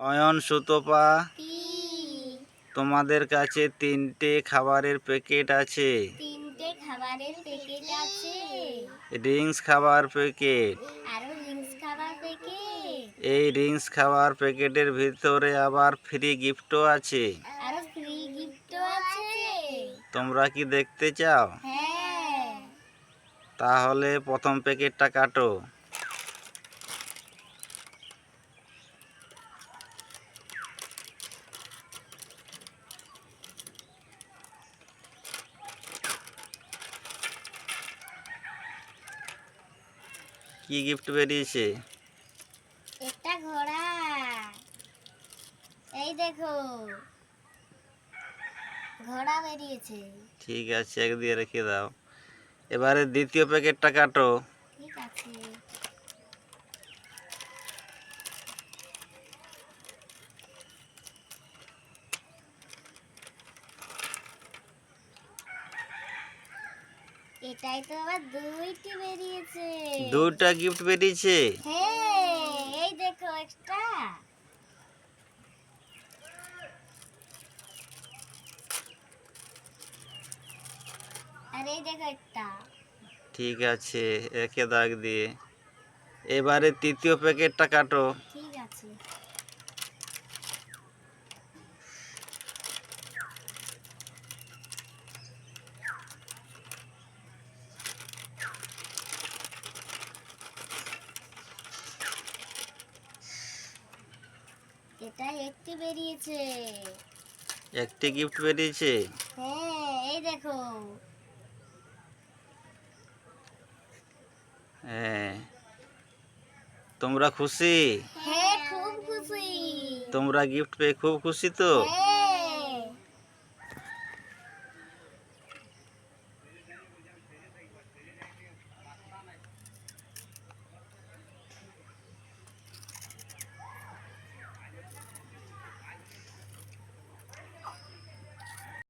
অয়ন সুতপা তোমাদের কাছে তিনটে খাবারের প্যাকেট আছে। তিনটে খাবারের প্যাকেট আছে। রিংস খাবার প্যাকেট। আরও রিংস খাবার প্যাকেট। এই রিংস খাবার প্যাকেটের ভিতরে আবার ফ্রি গিফটও আছে। আরও ফ্রি গিফটও আছে। তোমরা কি দেখতে চাও? হ্যাঁ। তাহলে প্রথম প্যাকেটটা কাটো। কি গিফট বেরিয়েছে? একটা ঘোড়া। এই দেখো। ঘোড়া বেরিয়েছে। ঠিক আছে এক দিয়ে রেখে দাও। এবারে দ্বিতীয় প্যাকেটটা কাটো। ঠিক আছে। এটাই তো আবার দুইটি বেরিয়েছে। দুটা গিফট বেরিয়েছে। হ্যাঁ এই দেখো একটা। আর দেখো একটা। ঠিক আছে একে দাগ দিয়ে। এবারে তৃতীয় প্যাকেটটা কাটো ঠিক আছে এটা একটি বেরিয়েছে। একটি গিফট বেরিয়েছে? হ্যাঁ এই দেখো। হ্যাঁ। তোমরা খুশি? হ্যাঁ খুব খুশি। তোমরা গিফট পেয়ে খুব খুশি তো? হ্যাঁ